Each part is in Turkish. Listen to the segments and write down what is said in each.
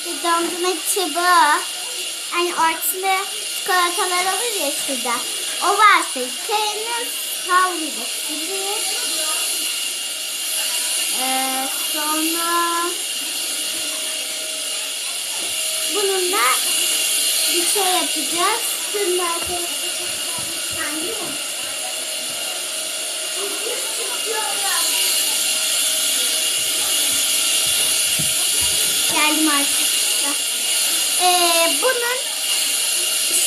işte dondurma çubuğu. Hani ortasında çikolatalar olur ya şurada. O varsa kendiniz kavrulabilir. Ee, sonra bununla bir şey yapacağız. Şunlar Geldim arkadaşlar. Ee, bunun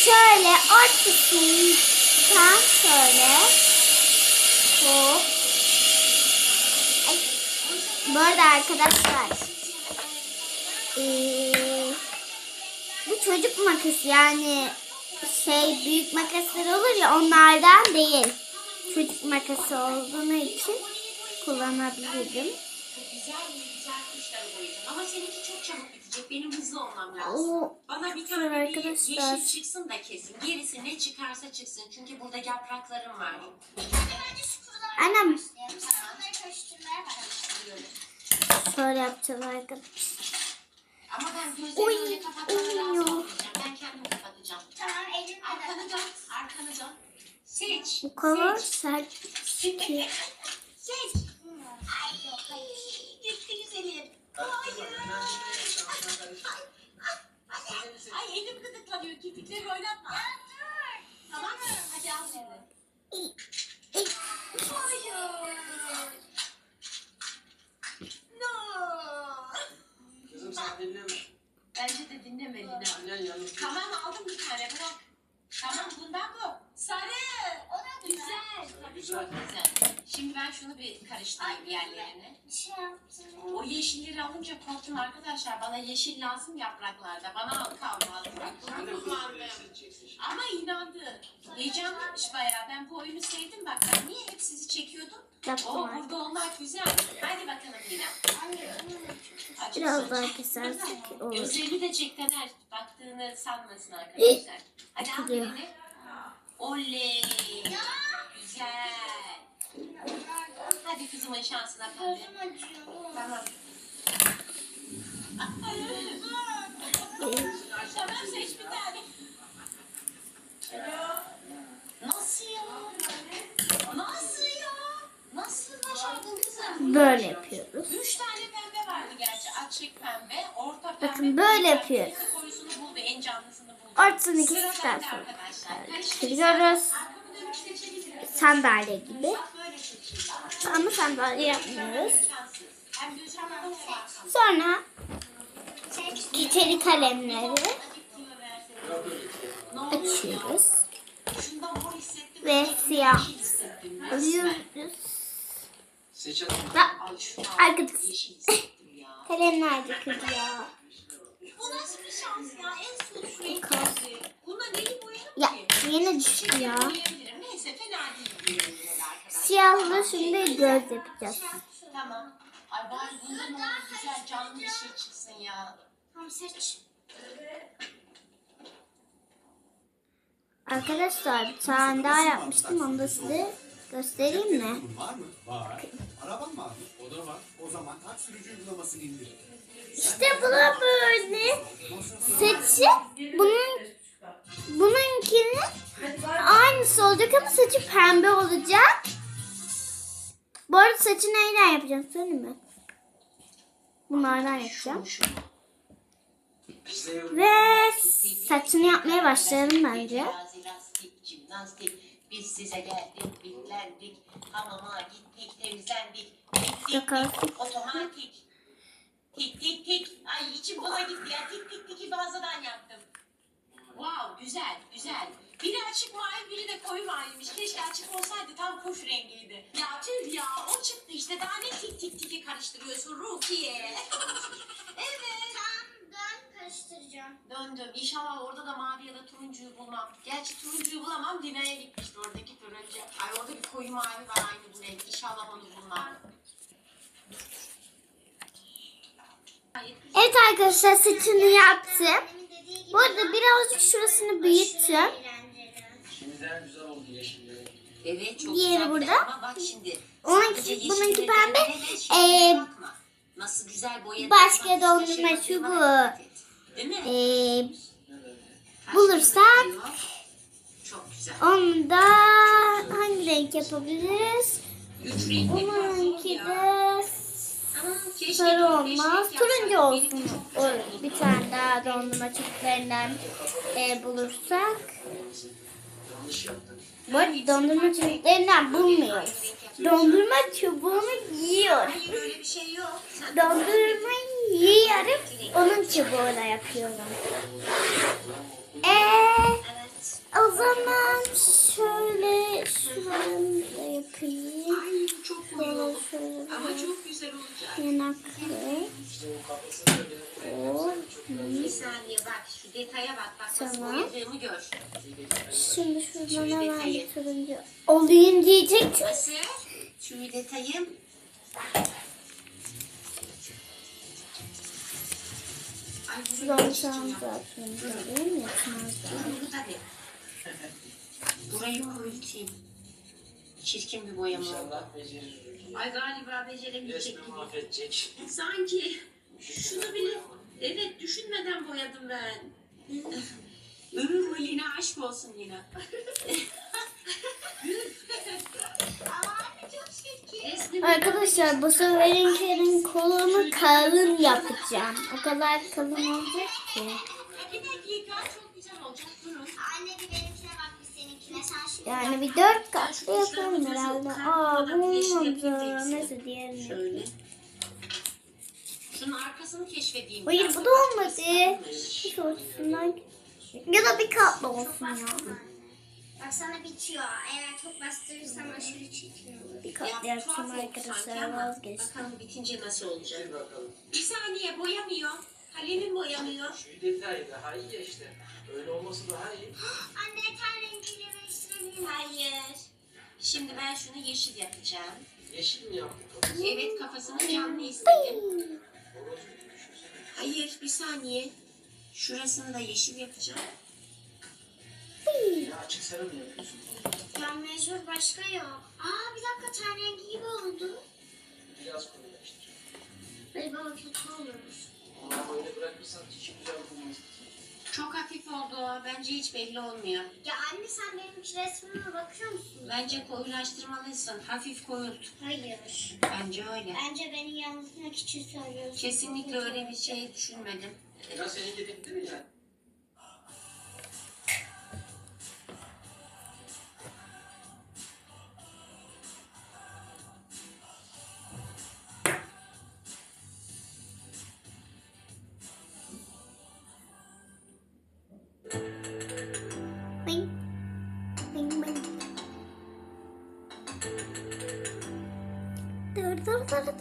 şöyle ortasından şöyle hop. Ay. Bu arada arkadaşlar ee, bu çocuk makası yani şey büyük makaslar olur ya onlardan değil. Çocuk makası olduğunu için kullanabilirim. Güzel güzel kuşları boyayacağım. Ama seninki çok çabuk bitecek. Benim hızlı olmam lazım. Oo, Bana bir tane bir arkadaşlar. yeşil çıksın da kesin. Gerisi ne çıkarsa çıksın. Çünkü burada yapraklarım var. Annem Biliyorum. şöyle yapacağız arkadaşlar. Ama ben gözlerimi öyle kapatmana lazım olmayacağım. Ben kendim kapatacağım. Tamam elim Arkanı dön. Arkanı dön. Seç. Bu kadar Seç. sert ki. Seç. Ay, gitti güzelim. Hayır. Ay elim gıdıklanıyor. Kirpikleri oynatma. Tamam mı? Hadi al şimdi. Hayır. No. Kızım sen dinleme. Bence de dinleme Lina. Annen yalnız. Tamam aldım bir tane bırak. Tamam bundan bu. Sarı. O da güzel. Güzel. Tabii Güzel. çok güzel. Şimdi ben şunu bir karıştırayım yerlerini. Bir şey yaptım. O yeşilleri alınca korktum arkadaşlar. Bana yeşil lazım yapraklarda. Bana al kalmaz. Bunu kullandım. Ama inandı. Heyecanlıymış bayağı. Ben bu oyunu sevdim bak. Ben niye hep sizi çekiyordum? Yaptım Oo artık. burada olmak güzel. Hadi bakalım. Anne Açık Biraz saç. daha kesersek olur. Gözlerini de çek Taner. Baktığını sanmasın arkadaşlar. Hadi al birini. Oley. Hadi kızımın şansına gözüm acıyor. Tamam. Seç bir tane. Nasıl ya? Nasıl ya? Nasıl başardın kızım? Böyle yapıyoruz. Üç tane pembe vardı gerçi. Açık pembe, orta pembe. Bakın böyle yapıyoruz. En koyusunu buldu, en canlısını buldu. Ortasını Sıra kestikten bende sonra seçebilirim. Sandalye gibi. Böyle. Ama yapmıyoruz. Göz hakkı var. Sonra keçeli kalemleri açıyoruz. Ve siyah alıyoruz. Arkadaş ya. kalemler dökülüyor. Bu nasıl bir şans ya? En son şu renklisi. Bunda neyi boyarım Ya ki? yine düştü ya. Neyse fena değil Siyahla şimdi göz yapacağız. Tamam. Ay bari bunda ne olur güzel canlı bir şey çıksın ya. Tamam seç. Arkadaşlar bir tane daha yapmıştım. Onu da size göstereyim mi? Var mı? Var. Araban var mı? O da var. O zaman taç sürücü uygulamasını indir. İşte bu da böyle. Saçı bunun bununkinin aynısı olacak ama saçı pembe olacak. Bu arada saçı neyden yapacağım söyleyeyim mi? Bunlardan yapacağım. Ve saçını yapmaya başlayalım bence. Biz size geldik, bitlendik. Hamama gittik, temizlendik. Tik tik Bakalım. tik, otomatik. Tik tik tik. Ay içim buna gitti ya. Tik tik tiki fazladan yaptım. Wow, güzel, güzel. Biri açık mavi, biri de koyu maviymiş. Keşke açık olsaydı tam kuş rengiydi. Ya tüh ya, o çıktı işte. Daha ne tik tik tiki karıştırıyorsun Rukiye? evet. Tam dön karıştıracağım. Döndüm. İnşallah orada da mavi ya da turuncuyu bulmam. Gerçi turuncuyu bulamam. Lina'ya gitmişti oradaki turuncu. Ay orada bir koyu mavi var aynı bu renk. İnşallah onu bulmam. Evet arkadaşlar saçını yaptım. Bu arada birazcık şurasını büyüttüm. Şimdiden güzel oldu yeşilleri. Evet çok Diğeri güzel. burada. Ama bak şimdi. Onunki- sadece bununki pembe. de Ee, bakma. Nasıl güzel boyadığına başka bak, dondurma şaşırmadığına çubuğu. dikkat et. Değil mi? Ee, Kaç bulursak- yapıyor? Çok güzel. onu da hangi renk yapabiliriz? Üç renk yapıyorsun Onunki ya. de Ama keşke sarı dört, beş olmaz. renk Turuncu yapsaydık. olsun. Benimki çok O, güzel oldu. bir tane daha dondurma çubuklarından e, bulursak. Yanlış yaptın. Arada dondurma çubuklarından bulmuyoruz. Dondurma çubuğunu yiyor. Şey Dondurmayı yiyorum. Onun çubuğuyla yapıyorum. Eee o zaman şöyle şunu da yapayım. Ay çok Ama çok güzel olacak. yanaklı. O saniye bak şu detaya bak. Bak nasıl Tamam. boyadığımı gör. Şimdi şuradan hemen turuncu olayım diyecek. Nasıl? Şu detayım. Ay bunu Şuradan geçeceğim. zaten değil mi? Yetmez. Burayı koyutayım. Çirkin bir boyama oldu. İnşallah becerir. Ay galiba beceremeyecek Resmi gibi. mahvedecek. Sanki şunu bile evet düşünmeden boyadım ben. Ömür Lina aşk olsun. Resmi Arkadaşlar bu seferin kolunu kalın yapacağım. O kadar kalın olacak ki. bir dakika çok güzel olacak durun. Anne bir benimkine bak bir seninkine. Sen şimdi Yani bir dört katlı yaparım herhalde. Aa bu olmadı. Neyse diğerini. Şöyle. Şunun arkasını keşfedeyim. Hayır bu da olmadı. Hiç ortasından. Ya da bir katlı olsun ya. Bak sana bitiyor. Eğer çok bastırırsan aşırı olur. Bir katlı yapacağım arkadaşlar vazgeçtim. Bakalım bitince nasıl olacak. Bir saniye boyamıyor. Kalemim boyamıyor. Şu detay daha iyi işte. Öyle olması daha iyi. Anne ten rengiyle değiştirebilir? Hayır. Şimdi ben şunu yeşil yapacağım. Yeşil mi yaptık? Evet kafasını canlı istedim. Hayır bir saniye. Şurasını da yeşil yapacağım. Ya açık sarı mı yapıyorsun? Ya mecbur başka yok. Aa bir dakika ten rengi gibi oldu. Biraz koyulaştır. Hadi baba kötü olurmuş. Ama böyle bırakırsan hiç güzel olmaz. Hafif oldu. Bence hiç belli olmuyor. Ya anne sen benim resmime bakıyor musun? Bence koyulaştırmalısın. Hafif koyult. Hayır. Bence öyle. Bence beni yanıltmak için söylüyorsun. Kesinlikle öyle bir şey düşünmedim. Ya seninki bitti mi yani?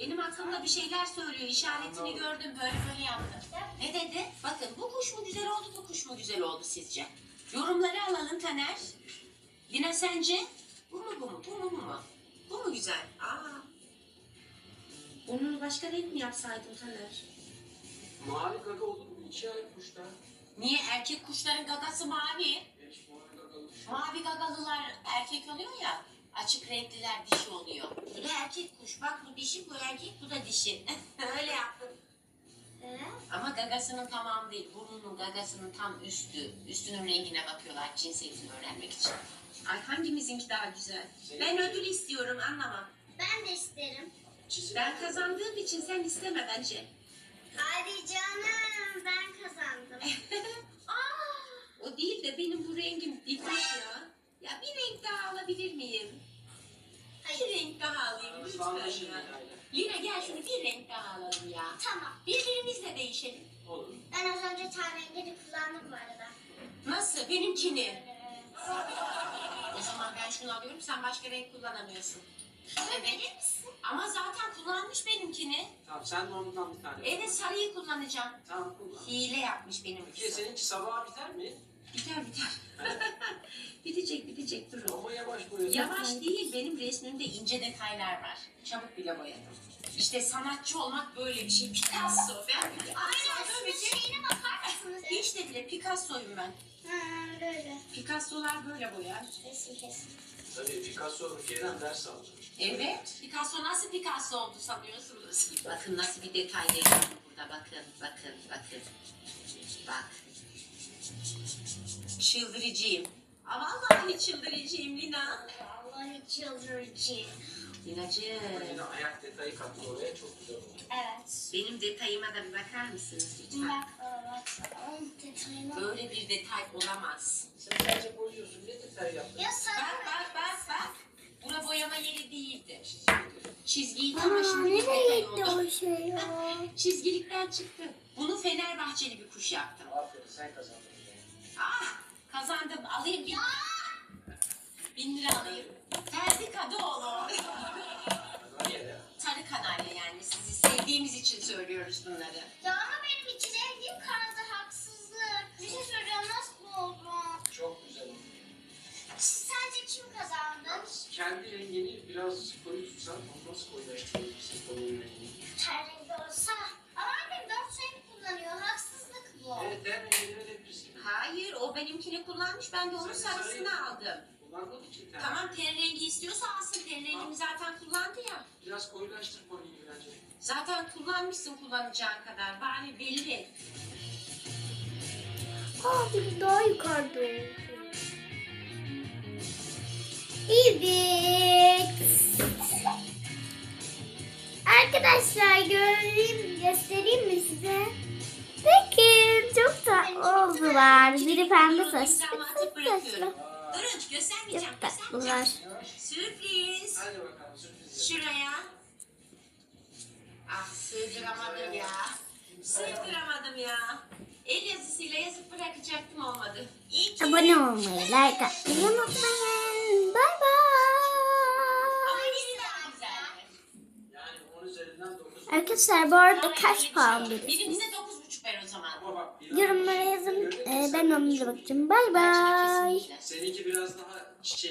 Benim aklımda bir şeyler söylüyor. İşaretini gördüm böyle böyle yaptı. Ne dedi? Bakın bu kuş mu güzel oldu bu kuş mu güzel oldu sizce? Yorumları alalım Taner. Lina sence? Bu mu bu mu? Bu mu bu mu? Bu mu güzel? Aa. Bunu başka renk mi yapsaydım Taner? Mavi gaga olur mu? İçi ay kuşta. Niye erkek kuşların gagası mavi? Beş mavi gagalı. Mavi gagalılar erkek oluyor ya. Açık renkliler dişi oluyor. Bu da erkek kuş. Bak bu dişi, bu erkek, bu da dişi. Öyle yaptım. Ama gagasının tamamı değil. Burnunun gagasının tam üstü. Üstünün rengine bakıyorlar cinsiyetini öğrenmek için. Ay hangimizinki daha güzel? Ben ödül istiyorum anlama. Ben de isterim. Çizim. Ben kazandığım için sen isteme bence. Hadi canım ben kazandım. Aa, O değil de benim bu rengim bitmiş ya. Ya bir renk daha alabilir miyim? Bir renk daha alayım lütfen ya. Lina gel şunu bir renk daha alalım ya. tamam. Birbirimizle değişelim. Olur. Ben az önce ten rengini kullandım bu arada. Nasıl? Benimkini. O zaman ben şunu alıyorum sen başka renk kullanamıyorsun. Evet. Ama zaten kullanmış benimkini. Tamam sen de ondan bir tane. Evet sarıyı kullanacağım. Tamam kullan. Hile yapmış benim Peki seninki sabaha biter mi? Biter biter. bitecek bitecek durun. Ama yavaş boyuyorsun. Yavaş değil benim resmimde ince detaylar var. Çabuk bile boyadım. İşte sanatçı olmak böyle bir şey. Picasso. Ben Picasso böyle bir şey. Şeyine bakar mısınız? Hiç de bile Picasso'yum ben. Ha, böyle. Picasso'lar böyle boyar. Kesin kesin. Tabii Picasso Rukiye'den ders aldı. Evet. Picasso nasıl Picasso oldu sanıyorsunuz? Bakın nasıl bir detay veriyorum burada. Bakın, bakın, bakın. Bak. Çıldırıcıyım. Aa, Vallahi çıldırıcıyım Lina. Vallahi çıldırıcı. Linacığım. Ayak detayı kattı oraya çok güzel oldu. Evet. Benim detayıma da bir bakar mısınız lütfen? Bak bak. Onun detayına. Böyle bir detay olamaz. Sen sadece boyuyorsun. Ne detay yaptın? Ya sarı. Bak bak bak bak. Bura boyama yeri değildi. Çizgiyi tam Aa, şimdi bir nereye detay gitti oldu. o şey ya? Çizgilikten çıktı. Bunu Fenerbahçeli bir kuş yaptım. Aferin sen kazandın. Ah kazandım. Alayım bin. Bin lira alayım. Ferdi Kadıoğlu. Hadi ya. Sarı kanarya yani. Sizi sevdiğimiz için söylüyoruz bunları. Ya ama benim için sevdiğim kanadı haksızlık. Bir şey söyleyeceğim nasıl oldu? Çok güzel oldu. Sence kim kazandı? Kendi rengini biraz koyu tutsan nasıl koyulaştırabilirsin koyu rengini? Ter rengi olsa. Ama annem dört renk kullanıyor. Haksızlık bu. Evet den rengini verebilirsin. Hayır o benimkini kullanmış. Ben de onun sarısını aldım. Tamam ten rengi istiyorsa alsın. Ten rengimi zaten kullandı ya. Biraz koyulaştır konuyu bence. Zaten kullanmışsın kullanacağın kadar. Bari belli. Aa bir daha yukarıda. Evet. Arkadaşlar göreyim, göstereyim mi size? Tatlı oldular. Biri pembe biri saçlı. bırakıyorum. Durun göstermeyeceğim. Çok tatlılar. Sürpriz. Şuraya. Ah sığdıramadım ya. Sığdıramadım ya. El yazısıyla yazıp bırakacaktım olmadı. İyi ki. Abone olmayı, like atmayı unutmayın. Bay Ama bay. yine daha güzeldi. Yani 10 üzerinden 9. Arkadaşlar bu arada kaç puan bir Yorumlara yazın. Ee, ben ona da bakacağım. Bay bay. Seninki biraz daha çiçek